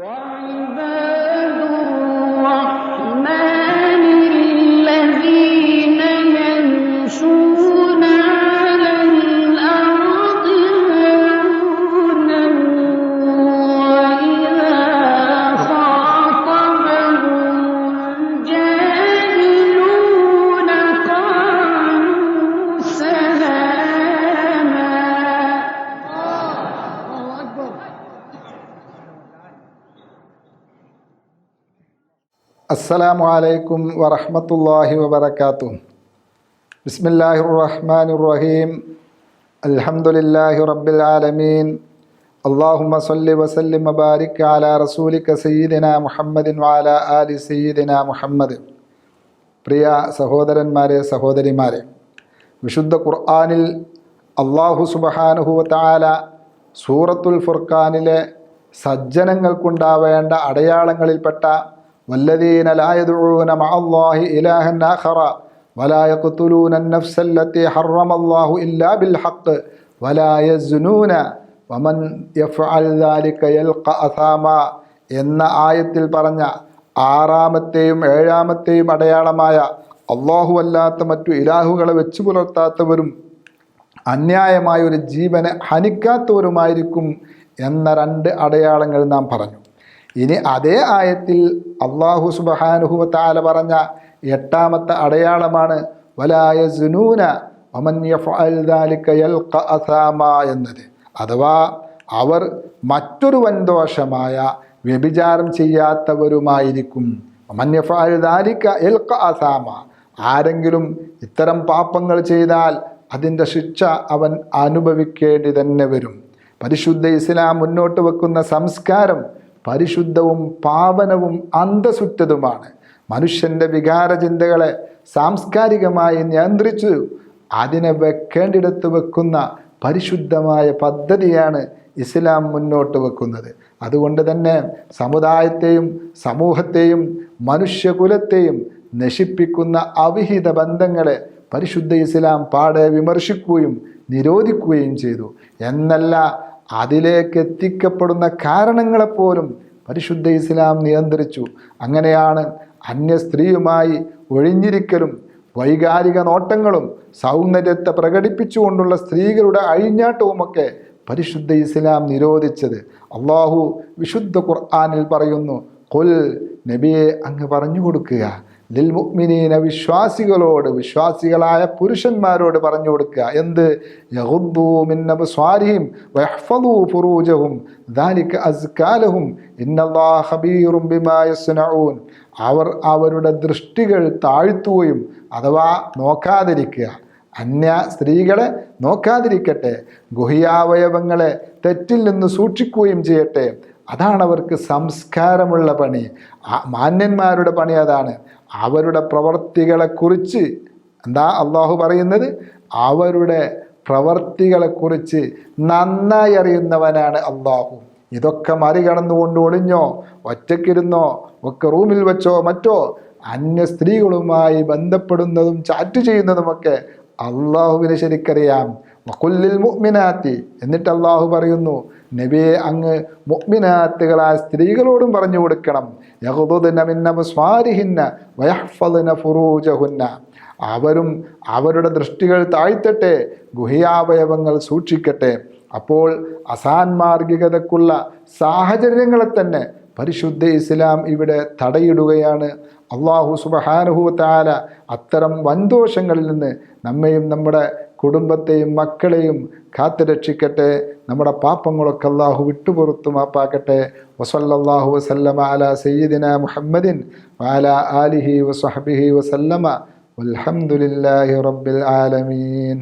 وعباد അസ്സലാമു അലൈക്കും വറഹമത്തല്ലാഹി വബർക്കാത്തു ബിസ്മില്ലാഹിർ റഹ്മാനിർ റഹീം അൽഹംദുലില്ലാഹി റബ്ബിൽ ആലമീൻ അല്ലാഹുമ്മ സ്വല്ലി വസല്ലിം വബാരിക് അലാ റസൂലിക സയ്യിദിന മുഹമ്മദിൻ വാല ആലി സയ്യിദിന മുഹമ്മദ്. പ്രിയ സഹോദരന്മാരെ സഹോദരിമാരെ വിശുദ്ധ ഖുർആാനിൽ അള്ളാഹു സുബഹാനുഹു തആല സൂറത്തുൽ ഫുർഖാനിലെ സജ്ജനങ്ങൾക്കുണ്ടാവേണ്ട അടയാളങ്ങളിൽപ്പെട്ട വല്ലദീന ലായദുഊന മഅല്ലാഹി ഇലാഹൻ ആഖറ വലാ യഖ്തുലൂന النفس التي حرم الله إلا بالحق ولا يزنون വമൻ യഫ്അൽ ذلك يلقى أثاما എന്ന ആയത്തിൽ പറഞ്ഞ ആറാമത്തെയും ഏഴാമത്തെയും അടയാളമായ അള്ളാഹു അല്ലാത്ത മറ്റു ഇലാഹുകളെ വെച്ചു പുലർത്താത്തവരും അന്യായമായ ഒരു ജീവനെ ഹനിക്കാത്തവരുമായിരിക്കും എന്ന രണ്ട് അടയാളങ്ങൾ നാം പറഞ്ഞു ഇനി അതേ ആയത്തിൽ അള്ളാഹു സുബഹാനുഹുവ പറഞ്ഞ എട്ടാമത്തെ അടയാളമാണ് വലായ എന്നത്. അഥവാ അവർ മറ്റൊരു വൻദോഷമായ വ്യഭിചാരം ചെയ്യാത്തവരുമായിരിക്കും. യഫ്അൽ ദാലിക യൽഖ അസാമ ആരെങ്കിലും ഇത്തരം പാപങ്ങൾ ചെയ്താൽ അതിന്റെ ശിക്ഷ അവൻ അനുഭവിക്കേണ്ടി തന്നെ വരും. പരിശുദ്ധ ഇസ്ലാം മുന്നോട്ട് വെക്കുന്ന സംസ്കാരം പരിശുദ്ധവും പാവനവും അന്തസുറ്റതുമാണ് മനുഷ്യന്റെ വികാര ചിന്തകളെ സാംസ്കാരികമായി നിയന്ത്രിച്ചു. അതിനെ വെക്കേണ്ടിടത്ത് വെക്കുന്ന പരിശുദ്ധമായ പദ്ധതിയാണ് ഇസ്ലാം മുന്നോട്ട് വെക്കുന്നത്. അതുകൊണ്ട് തന്നെ സമുദായത്തെയും സമൂഹത്തെയും മനുഷ്യകുലത്തെയും നശിപ്പിക്കുന്ന അവിഹിത ബന്ധങ്ങളെ പരിശുദ്ധ ഇസ്ലാം പാടെ വിമർശിക്കുകയും നിരോധിക്കുകയും ചെയ്തു. എന്നല്ല അതിലേക്ക് എത്തിക്കപ്പെടുന്ന കാരണങ്ങളെപ്പോലും പരിശുദ്ധ ഇസ്ലാം നിയന്ത്രിച്ചു. അങ്ങനെയാണ് അന്യ സ്ത്രീയുമായി ഒഴിഞ്ഞിരിക്കലും വൈകാരിക നോട്ടങ്ങളും സൗന്ദര്യത്തെ പ്രകടിപ്പിച്ചുകൊണ്ടുള്ള സ്ത്രീകളുടെ അഴിഞ്ഞാട്ടവുമൊക്കെ പരിശുദ്ധ ഇസ്ലാം നിരോധിച്ചത്. അള്ളാഹു വിശുദ്ധ ഖുർആാനിൽ പറയുന്നു കൊൽ നബിയെ അങ്ങ് പറഞ്ഞു കൊടുക്കുക. ലിൽ മുഅ്മിനീന വിശ്വാസികളോട് വിശ്വാസികളായ പുരുഷന്മാരോട് പറഞ്ഞു കൊടുക്കുക. എന്ത്? യഹുദ്ദൂ മിൻ അബ്സ്വാരിഹിം വയഹ്ഫദൂ ഫുറൂജഹും ദാലിക അസ്കാലഹും ഇന്നല്ലാഹ ഖബീറും ബിമാ യസ്നഊൻ. അവർ അവരുടെ ദൃഷ്ടികൾ താഴ്ത്തുകയും അഥവാ നോക്കാതിരിക്കുക. അന്യ സ്ത്രീകളെ നോക്കാതിരിക്കട്ടെ. ഗുഹ്യാവയവങ്ങളെ തെറ്റിൽ നിന്ന് സൂക്ഷിക്കുകയും ചെയ്യട്ടെ. അതാണ് അവർക്ക് സംസ്കാരമുള്ള പണി. മാന്യന്മാരുടെ പണി അതാണ്. അവരുടെ പ്രവർത്തികളെക്കുറിച്ച് എന്താ അള്ളാഹു പറയുന്നത്? അവരുടെ പ്രവർത്തികളെക്കുറിച്ച് നന്നായി അറിയുന്നവനാണ് അള്ളാഹു. ഇതൊക്കെ മറികടന്നുകൊണ്ട് ഒളിഞ്ഞോ ഒറ്റക്കിരുന്നോ ഒക്കെ റൂമിൽ വെച്ചോ മറ്റോ അന്യ സ്ത്രീകളുമായി ബന്ധപ്പെടുന്നതും ചാറ്റ് ചെയ്യുന്നതുമൊക്കെ അള്ളാഹുവിനെ ശരിക്കറിയാം. വക്കുല്ലിൽ മുഅ്മിനാത്തി എന്നിട്ട് അള്ളാഹു പറയുന്നു നബിയെ അങ്ങ് മുഅ്മിനാത്തുകളായ സ്ത്രീകളോടും പറഞ്ഞു കൊടുക്കണം. യഹുദുന മിന്ന സ്വാരിഹിന്ന വയഹ്ഫദുന ഫുറൂജഹുന്ന. അവരും അവരുടെ ദൃഷ്ടികൾ താഴ്ത്തട്ടെ ഗുഹ്യാവയവങ്ങൾ സൂക്ഷിക്കട്ടെ. അപ്പോൾ അസാൻമാർഗികതക്കുള്ള സാഹചര്യങ്ങളെ തന്നെ പരിശുദ്ധ ഇസ്ലാം ഇവിടെ തടയിടുകയാണ്. അള്ളാഹു സുബഹാനുഹൂത്താല അത്തരം വൻദോഷങ്ങളിൽ നിന്ന് നമ്മയും നമ്മുടെ കുടുംബത്തെയും മക്കളെയും കാത്തുരക്ഷിക്കട്ടെ. നമ്മുടെ പാപ്പങ്ങളൊക്കെ അള്ളാഹു വിട്ടുപുറത്തു മാപ്പാക്കട്ടെ വസല്ലാഹു വസല്ലമ അല സയ്യിദിന മുഹമ്മദിൻ വാല ആലിഹി വസഹബിഹി വസല്ലമ. അലഹമുല്ലാഹി റബ്ബിൽ ആലമീൻ.